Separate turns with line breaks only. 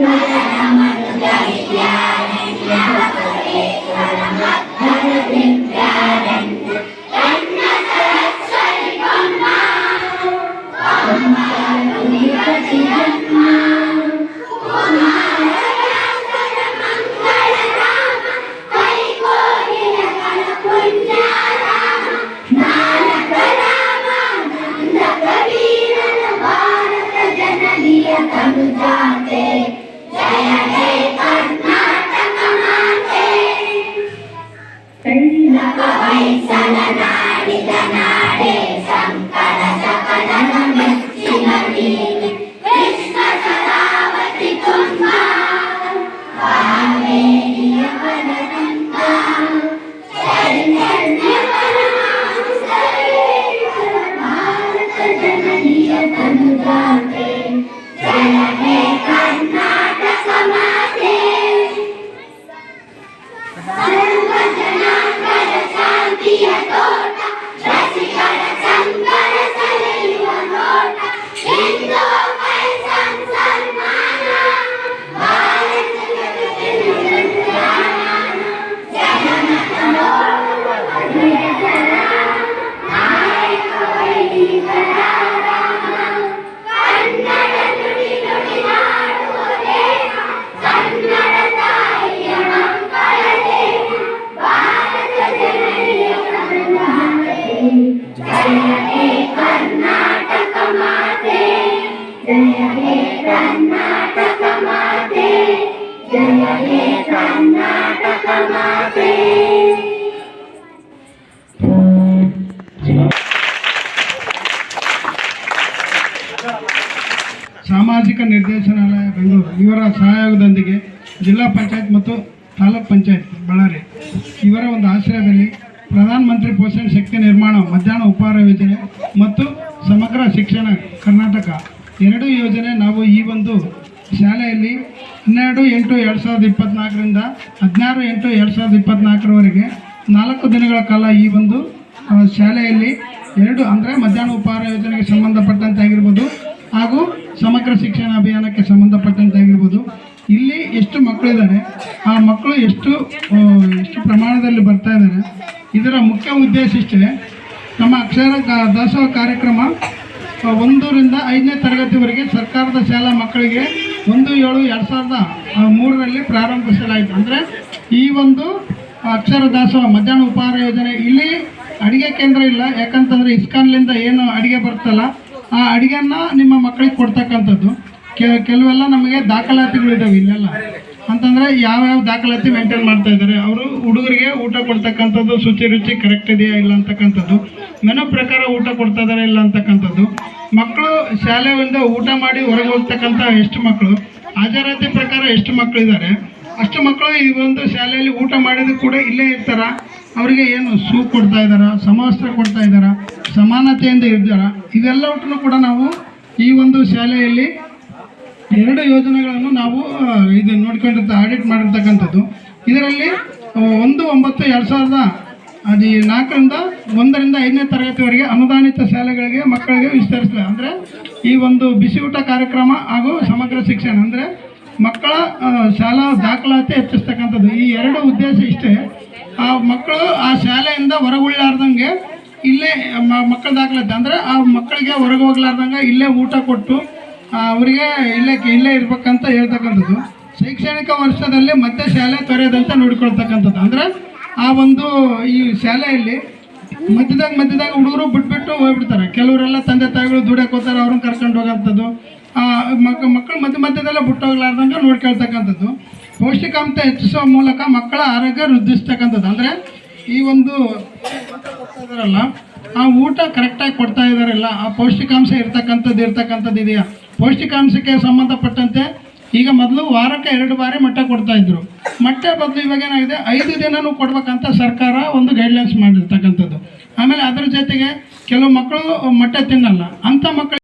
Madame, Madame, Madame, al día todo. ಸಾಮಾಜಿಕ ನಿರ್ದೇಶನಾಲಯ ಬೆಂಗಳೂರು, ಇವರ ಸಹಯೋಗದೊಂದಿಗೆ ಜಿಲ್ಲಾ ಪಂಚಾಯತ್ ಮತ್ತು ತಾಲೂಕ್ ಪಂಚಾಯತ್ ಬಳ್ಳಾರಿ. ಇವರ ಒಂದು ಆಶ್ರಯದಲ್ಲಿ ಪ್ರಧಾನಮಂತ್ರಿ ಪೋಷಣ ಶಕ್ತಿ ನಿರ್ಮಾಣ ಮಧ್ಯಾಹ್ನ ಉಪಹಾರ ಯೋಜನೆ ಮತ್ತು ಸಮಗ್ರ ಶಿಕ್ಷಣ ಕರ್ನಾಟಕ ಎರಡೂ ಯೋಜನೆ ನಾವು ಈ ಒಂದು ಶಾಲೆಯಲ್ಲಿ ಹನ್ನೆರಡು ಎಂಟು ಎರಡು ಸಾವಿರದ ಇಪ್ಪತ್ತ್ನಾಲ್ಕರಿಂದ ಹದಿನಾರು ಎಂಟು ಎರಡು ಸಾವಿರದ ಇಪ್ಪತ್ತ್ನಾಲ್ಕರವರೆಗೆ ನಾಲ್ಕು ದಿನಗಳ ಕಾಲ ಈ ಒಂದು ಶಾಲೆಯಲ್ಲಿ ಎರಡು ಅಂದರೆ ಮಧ್ಯಾಹ್ನ ಉಪಹಾರ ಯೋಜನೆಗೆ ಸಂಬಂಧಪಟ್ಟಂತೆ ಆಗಿರ್ಬೋದು ಹಾಗೂ ಸಮಗ್ರ ಶಿಕ್ಷಣ ಅಭಿಯಾನಕ್ಕೆ ಸಂಬಂಧಪಟ್ಟಂತೆ ಆಗಿರ್ಬೋದು. ಇಲ್ಲಿ ಎಷ್ಟು ಮಕ್ಕಳಿದ್ದಾರೆ, ಆ ಮಕ್ಕಳು ಎಷ್ಟು ಎಷ್ಟು ಪ್ರಮಾಣದಲ್ಲಿ ಬರ್ತಾ ಇದ್ದಾರೆ, ಇದರ ಮುಖ್ಯ ಉದ್ದೇಶ ಇಷ್ಟೇ. ನಮ್ಮ ಅಕ್ಷರ ದಾಸೋಹ ಕಾರ್ಯಕ್ರಮ ಒಂದರಿಂದ ಐದನೇ ತರಗತಿವರೆಗೆ ಸರ್ಕಾರದ ಶಾಲಾ ಮಕ್ಕಳಿಗೆ ಒಂದು, ಏಳು, ಎರಡು ಸಾವಿರದ ಮೂರರಲ್ಲಿ ಪ್ರಾರಂಭಿಸಲಾಯಿತು. ಅಂದರೆ ಈ ಒಂದು ಅಕ್ಷರ ದಾಸೋಹ ಮಧ್ಯಾಹ್ನ ಉಪಹಾರ ಯೋಜನೆ ಇಲ್ಲಿ ಅಡುಗೆ ಕೇಂದ್ರ ಇಲ್ಲ. ಯಾಕಂತಂದರೆ ಇಸ್ಕಾನ್ಲಿಂದ ಏನು ಅಡುಗೆ ಬರ್ತಲ್ಲ ಆ ಅಡುಗೆಯನ್ನು ನಿಮ್ಮ ಮಕ್ಕಳಿಗೆ ಕೊಡ್ತಕ್ಕಂಥದ್ದು. ಕೆಲವೆಲ್ಲ ನಮಗೆ ದಾಖಲಾತಿಗಳಿದ್ದಾವೆ ಇಲ್ಲೆಲ್ಲ. ಅಂತಂದರೆ ಯಾವ್ಯಾವ ದಾಖಲಾತಿ ಮೇಂಟೈನ್ ಮಾಡ್ತಾ ಇದ್ದಾರೆ, ಅವರು ಊಟ ಕೊಡ್ತಕ್ಕಂಥದ್ದು ಶುಚಿ ರುಚಿ ಕರೆಕ್ಟ್ ಇದೆಯಾ ಇಲ್ಲ ಅಂತಕ್ಕಂಥದ್ದು? ಮೆನು ಪ್ರಕಾರ ಊಟ ಕೊಡ್ತಾ ಇದಾರೆ ಇಲ್ಲ ಅಂತಕ್ಕಂಥದ್ದು? ಮಕ್ಕಳು ಶಾಲೆಯಿಂದ ಊಟ ಮಾಡಿ ಹೊರಗೆ ಹೋಗ್ತಕ್ಕಂಥ ಎಷ್ಟು ಮಕ್ಕಳು? ಹಾಜರಾತಿ ಪ್ರಕಾರ ಎಷ್ಟು ಮಕ್ಕಳು ಇದ್ದಾರೆ ಅಷ್ಟು ಮಕ್ಕಳು ಈ ಒಂದು ಶಾಲೆಯಲ್ಲಿ ಊಟ ಮಾಡಿದ್ರು ಕೂಡ ಇಲ್ಲೇ ಇರ್ತಾರ? ಅವರಿಗೆ ಏನು ಸೂಪ್ ಕೊಡ್ತಾ ಇದ್ದಾರೆ ಸಮವಸ್ತ್ರ ಕೊಡ್ತಾ ಇದ್ದಾರ ಸಮಾನತೆಯಿಂದ ಇದ್ದಾರ ಇವೆಲ್ಲವನ್ನೂ ಕೂಡ ನಾವು ಈ ಒಂದು ಶಾಲೆಯಲ್ಲಿ ಎರಡು ಯೋಜನೆಗಳನ್ನು ನಾವು ಇದು ನೋಡ್ಕೊಂಡಿರ್ತ ಆಡಿಟ್ ಮಾಡಿರ್ತಕ್ಕಂಥದ್ದು. ಇದರಲ್ಲಿ ಒಂದು, ಒಂಬತ್ತು, ಎರಡು ಸಾವಿರದ ಅದು ನಾಲ್ಕರಿಂದ ಒಂದರಿಂದ ಐದನೇ ತರಗತಿವರೆಗೆ ಅನುದಾನಿತ ಶಾಲೆಗಳಿಗೆ ಮಕ್ಕಳಿಗೆ ವಿಸ್ತರಿಸಿದೆ. ಅಂದರೆ ಈ ಒಂದು ಬಿಸಿ ಊಟ ಕಾರ್ಯಕ್ರಮ ಹಾಗೂ ಸಮಗ್ರ ಶಿಕ್ಷಣ, ಅಂದರೆ ಮಕ್ಕಳ ಶಾಲಾ ದಾಖಲಾತಿ ಹೆಚ್ಚಿಸ್ತಕ್ಕಂಥದ್ದು. ಈ ಎರಡು ಉದ್ದೇಶ ಇಷ್ಟೇ. ಆ ಮಕ್ಕಳು ಆ ಶಾಲೆಯಿಂದ ಹೊರಗುಳ್ಳಾರ್ದಂಗೆ ಇಲ್ಲೇ ಮಕ್ಕಳ ದಾಖಲಾತಿ, ಅಂದರೆ ಆ ಮಕ್ಕಳಿಗೆ ಹೊರಗೆ ಹೋಗ್ಲಾರ್ದಂಗೆ ಇಲ್ಲೇ ಊಟ ಕೊಟ್ಟು ಅವರಿಗೆ ಇಲ್ಲೇ ಇಲ್ಲೇ ಇರ್ಬೇಕಂತ ಹೇಳ್ತಕ್ಕಂಥದ್ದು. ಶೈಕ್ಷಣಿಕ ವರ್ಷದಲ್ಲಿ ಮತ್ತೆ ಶಾಲೆ ತೊರೆಯದಂತೆ ನೋಡ್ಕೊಳ್ತಕ್ಕಂಥದ್ದು. ಅಂದ್ರೆ ಆ ಒಂದು ಈ ಶಾಲೆಯಲ್ಲಿ ಮಧ್ಯದಾಗ ಮಧ್ಯದಾಗ ಹುಡುಗರು ಬಿಟ್ಬಿಟ್ಟು ಹೋಗ್ಬಿಡ್ತಾರೆ. ಕೆಲವರೆಲ್ಲ ತಂದೆ ತಾಯಿಗಳು ದುಡಿಯಕ್ಕೆ ಹೋಗ್ತಾರೆ ಅವ್ರನ್ನ ಕರ್ಕೊಂಡು ಹೋಗೋಂಥದ್ದು. ಆ, ಮಕ್ ಮಕ್ಕಳು ಮಧ್ಯ ಮಧ್ಯದಲ್ಲೇ ಬಿಟ್ಟು ಹೋಗ್ಲಾರ್ದಂಗೆ ನೋಡ್ಕೊಳ್ತಕ್ಕಂಥದ್ದು. ಪೌಷ್ಟಿಕಾಂಶ ಹೆಚ್ಚಿಸುವ ಮೂಲಕ ಮಕ್ಕಳ ಆರೋಗ್ಯ ವೃದ್ಧಿಸ್ತಕ್ಕಂಥದ್ದು. ಅಂದರೆ ಈ ಒಂದು ಇದಾರಲ್ಲ ಆ ಊಟ ಕರೆಕ್ಟಾಗಿ ಕೊಡ್ತಾ ಇದಾರಲ್ಲ ಆ ಪೌಷ್ಟಿಕಾಂಶ ಇರ್ತಕ್ಕಂಥದ್ದು ಇರ್ತಕ್ಕಂಥದ್ದು ಇದೆಯಾ? ಪೌಷ್ಟಿಕಾಂಶಕ್ಕೆ ಸಂಬಂಧಪಟ್ಟಂತೆ ಈಗ ಮೊದಲು ವಾರಕ್ಕೆ ಎರಡು ಬಾರಿ ಮೊಟ್ಟೆ ಕೊಡ್ತಾ ಇದ್ರು. ಮೊಟ್ಟೆ ಬದಲು ಇವಾಗ ಏನಾಗಿದೆ? ಐದು ದಿನನೂ ಕೊಡ್ಬೇಕಂತ ಸರ್ಕಾರ ಒಂದು ಗೈಡ್ಲೈನ್ಸ್ ಮಾಡಿರ್ತಕ್ಕಂಥದ್ದು. ಆಮೇಲೆ ಅದ್ರ ಜೊತೆಗೆ ಕೆಲವು ಮಕ್ಕಳು ಮೊಟ್ಟೆ ತಿನ್ನಲ್ಲ. ಅಂಥ ಮಕ್ಕಳು